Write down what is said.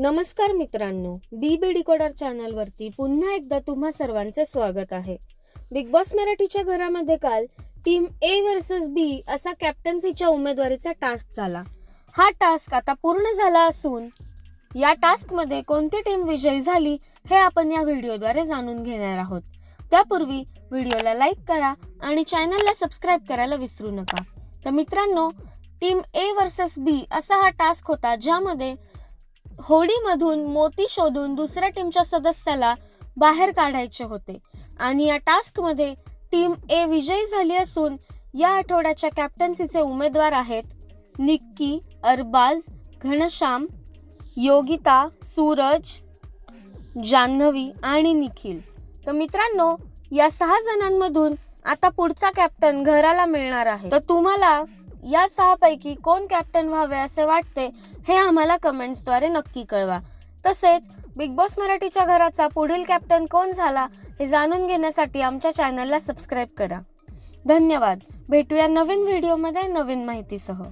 नमस्कार मित्रांनो बी बी डिकोडर चॅनलवरती पुन्हा एकदा तुम्हा सर्वांचे स्वागत आहे. बिग बॉस मराठीच्या घरामध्ये काल टीम ए वर्सेस बी असा कॅप्टन्सीच्या उमेदवारीचा टास्क झाला. हा टास्क आता पूर्ण झाला असून या टास्कमध्ये कोणती टीम विजयी झाली हे आपण या व्हिडिओद्वारे जाणून घेणार आहोत. त्यापूर्वी व्हिडिओला लाईक करा आणि चॅनलला सबस्क्राईब करायला विसरू नका. तर मित्रांनो टीम ए वर्सेस बी असा हा टास्क होता ज्यामध्ये होडीमधून मोती शोधून दुसऱ्या टीमच्या सदस्याला बाहेर काढायचे होते. आणि या टास्कमध्ये टीम ए विजयी झाली असून या आठवड्याच्या कॅप्टन्सीचे उमेदवार आहेत निक्की अरबाज घनश्याम योगिता सूरज जान्हवी आणि निखिल. तर मित्रांनो या सहा जणांमधून आता पुढचा कॅप्टन घराला मिळणार आहे. तर तुम्हाला या सहापैकी कोण कॅप्टन व्हावे असे वाटते हे आम्हाला कमेंट्सद्वारे नक्की कळवा. तसेच बिग बॉस मराठीच्या घराचा पुढील कॅप्टन कोण झाला हे जाणून घेण्यासाठी आमच्या चॅनलला सबस्क्राईब करा. धन्यवाद. भेटूया नवीन व्हिडिओमध्ये नवीन माहितीसह.